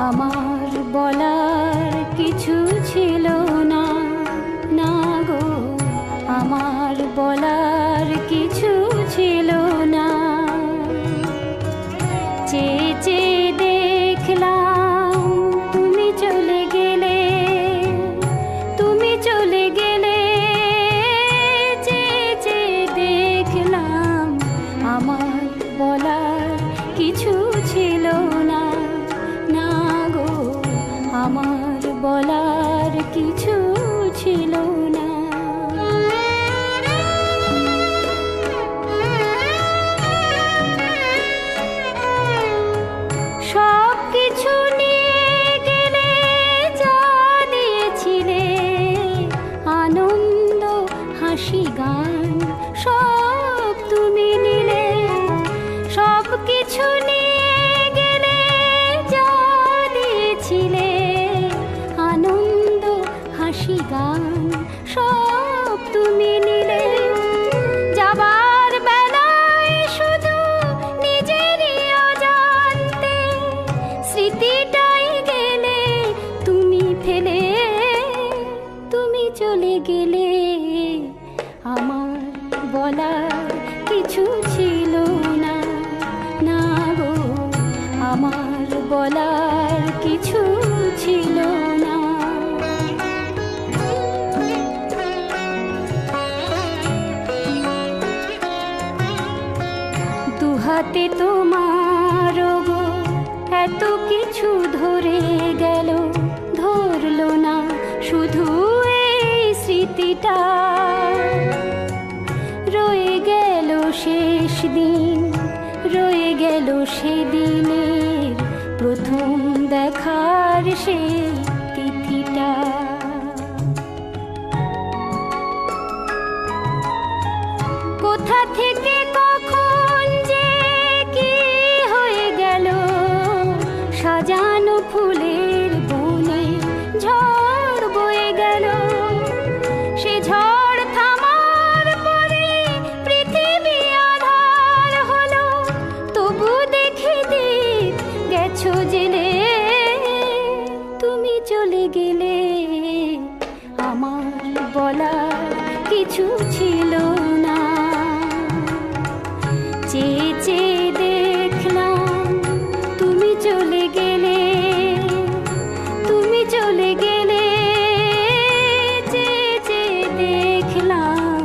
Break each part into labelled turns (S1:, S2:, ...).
S1: আমার বলা কিছু চলে গেলে আমার বলার কিছু ছিল না। না গো, আমার বলার কিছু ছিল না। দুহাতে তোমার এত কিছু ধরে গেল, ধরলো না শুধু রয়ে শেষ দিন রয়ে সেদিনের প্রথম দেখার সে তিথিটা। কিছু জেনে তুমি চলে গেলে। আমার বলা কিছু ছিল না। চেয়ে চেয়ে দেখলাম তুমি চলে গেলে, তুমি চলে গেলে। দেখলাম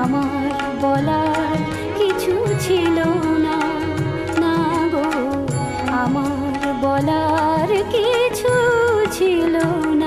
S1: আমার বলার কিছু ছিল না। বলার কিছু ছিল না।